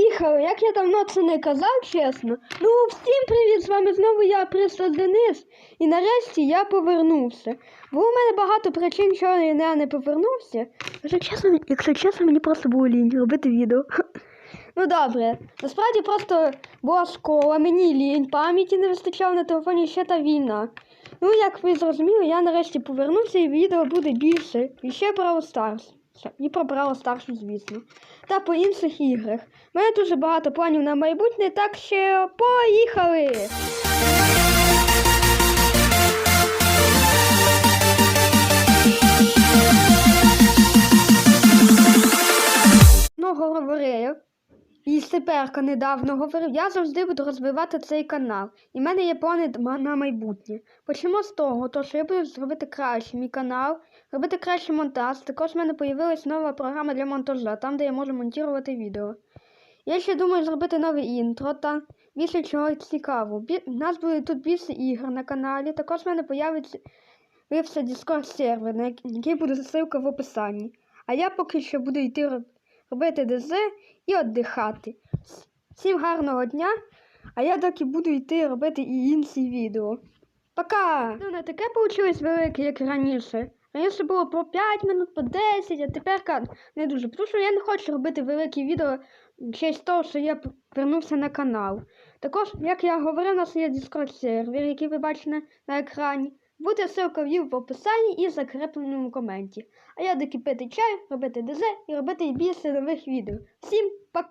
Поїхали! Як я давно це не казав, чесно. Ну, всім привіт! З вами знову я, Приста Денис. І нарешті я повернувся. Було у мене багато причин, чого я не повернувся. Якщо чесно, якщо чесно, мені просто було лінь робити відео. Ну добре, насправді просто була школа, мені лінь, пам'яті не вистачало на телефоні ще та війна. Ну, як ви зрозуміли, я нарешті повернувся і відео буде більше. І ще про Brawl Stars. І про Brawl Stars, звісно. Та по інших іграх. У мене дуже багато планів на майбутнє, так що поїхали! Ну, говорив. І теперка недавно говорив, я завжди буду розвивати цей канал. І в мене є плани на майбутнє. Почнемо з того, то, що я буду зробити краще мій канал, робити краще монтаж. Також в мене з'явилась нова програма для монтажа, там, де я можу монтувати відео. Я ще думаю зробити нове інтро та більше чого цікавого. Бі... У нас буде тут більше ігор на каналі. Також в мене появиться Discord сервер, на який буде ссылка в описанні. А я поки що буду йти робити ДЗ і віддихати. Всім гарного дня, а я доки буду йти робити і інші відео. Пока! Ну, не таке вийшло велике, як раніше. Раніше було по 5 минут, по 10, а тепер не дуже. Тому що я не хочу робити великі відео честь того, що я п- вернувся на канал. Також, як я говорив, у нас є Discord сервер, який ви бачите на екрані. Буде ссылка в в описанні і закріпленому коменті. А я докипити чай, робити ДЗ і робити більше нових відео. Всім пока!